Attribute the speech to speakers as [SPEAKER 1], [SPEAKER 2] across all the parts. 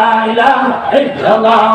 [SPEAKER 1] لا إله إلا الله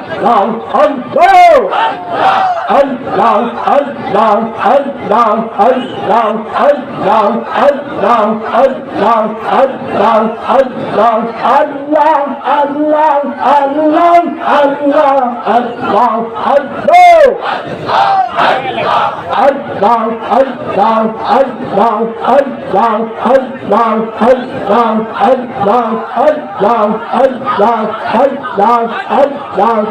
[SPEAKER 2] Allah, Allah. Allah, Allah, Allah, Allah, Allah, Allah, down Allah, down Allah, Allah, Allah, down Allah, down Allah, down Allah, Allah, Allah, Allah, down Allah, down Allah, Allah,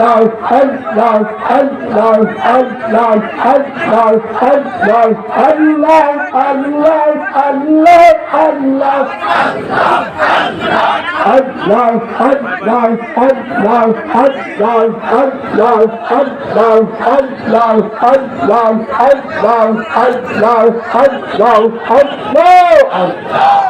[SPEAKER 2] লাল হল লাল হল লাল হল লাল হল
[SPEAKER 1] লাল হল লাল আল্লাহ আল্লাহ আল্লাহ আল্লাহ হল লাল হল লাল হল লাল হল লাল হল লাল হল লাল হল লাল হল লাল হল লাল হল লাল হল লাল হল লাল হল লাল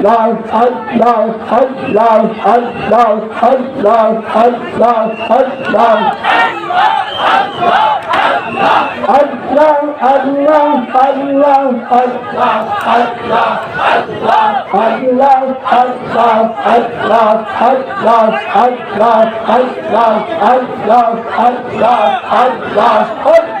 [SPEAKER 1] লাল হাত লাল হাত লাল হাত লাল হাত লাল হাত লাল হাত লাল
[SPEAKER 2] Allah Allah Allah Allah Allah Allah Allah Allah Allah Allah Allah Allah Allah Allah Allah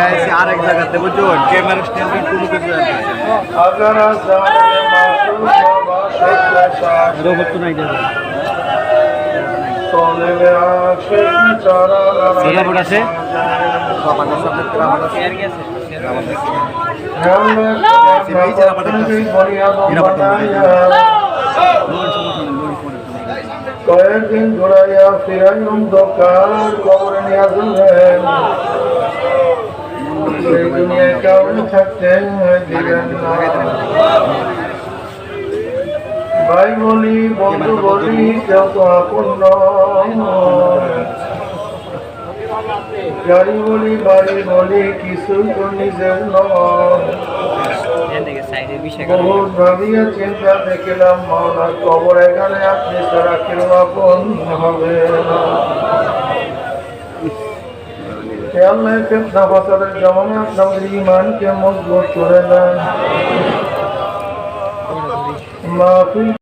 [SPEAKER 3] আইসি আরেক জায়গাতে বুঝুন ক্যামেরা স্ট্যান্ড কোনো কিছু রোবট আছে।
[SPEAKER 4] কয়েকদিন ঘুরাইয়া ফিরাইম দোকান কবরে নিয়ে আসলেন দুনিয়ায় ভাই বলি বন্ধু বলি যত আপন্ন গাড়ি বলি বাড়ি বলি কিছু তো নিজের বহু ভাবিয়া চিন্তা দেখিলাম মাওনার কবর এখানে আপনি ছাড়া কেউ আপন হবে না হে আল্লাহ ফেতনা ফসাদের জমানে আপনাদের ইমানকে মজবুত করে দেন